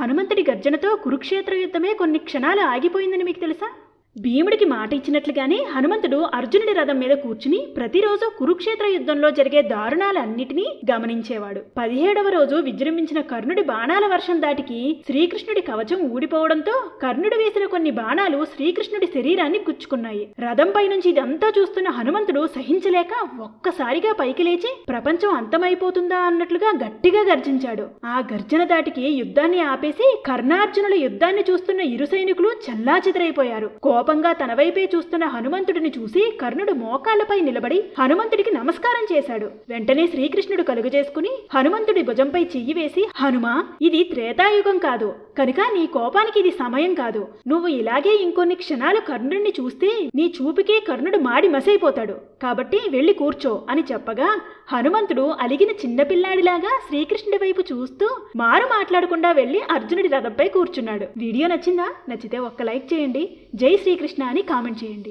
హనుమంతుడి గర్జనతో కురుక్షేత్ర యుద్ధమే కొన్ని క్షణాలు ఆగిపోయిందని మీకు తెలుసా? భీముడికి మాట ఇచ్చినట్లుగానే హనుమంతుడు అర్జునుడి రథం మీద కూర్చుని ప్రతిరోజు కురుక్షేత్ర యుద్ధంలో జరిగే దారుణాలన్నిటినీ గమనించేవాడు. పదిహేడవ రోజు విజృంభించిన కర్ణుడి బాణాల వర్షం దాటికి శ్రీకృష్ణుడి కవచం ఊడిపోవడంతో కర్ణుడు వేసిన కొన్ని బాణాలు శ్రీకృష్ణుడి శరీరాన్ని గుచ్చుకున్నాయి. రథంపై నుంచి ఇదంతా చూస్తున్న హనుమంతుడు సహించలేక ఒక్కసారిగా పైకి లేచి ప్రపంచం అంతమైపోతుందా? అన్నట్లుగా గట్టిగా గర్జించాడు. ఆ గర్జన దాటికి యుద్ధాన్ని ఆపేసి కర్ణార్జునుల యుద్ధాన్ని చూస్తున్న ఇరు సైనికులు చెల్లాచెదరైపోయారు. కోపంగా తన వైపే చూస్తున్న హనుమంతుడిని చూసి కర్ణుడు మోకాళ్ళపై నిలబడి హనుమంతుడికి నమస్కారం చేశాడు. వెంటనే శ్రీకృష్ణుడు కలుగజేసుకుని హనుమంతుడి భుజంపై చెయ్యి వేసి హనుమా ఇది త్రేతాయుగం కాదు. కనుక నీ కోపానికి ఇది సమయం కాదు. నువ్వు ఇలాగే ఇంకొన్ని క్షణాలు కర్ణుడిని చూస్తే నీ చూపుకే కర్ణుడు మాడి మసైపోతాడు. కాబట్టి వెళ్ళి కూర్చో అని చెప్పగా హనుమంతుడు అలిగిన చిన్నపిల్లాడిలాగా శ్రీకృష్ణుడి వైపు చూస్తూ మారు మాట్లాడకుండా వెళ్ళి అర్జునుడి రథంపై కూర్చున్నాడు. వీడియో నచ్చిందా? నచ్చితే ఒక్క లైక్ చేయండి. జై శ్రీకృష్ణ అని కామెంట్ చేయండి.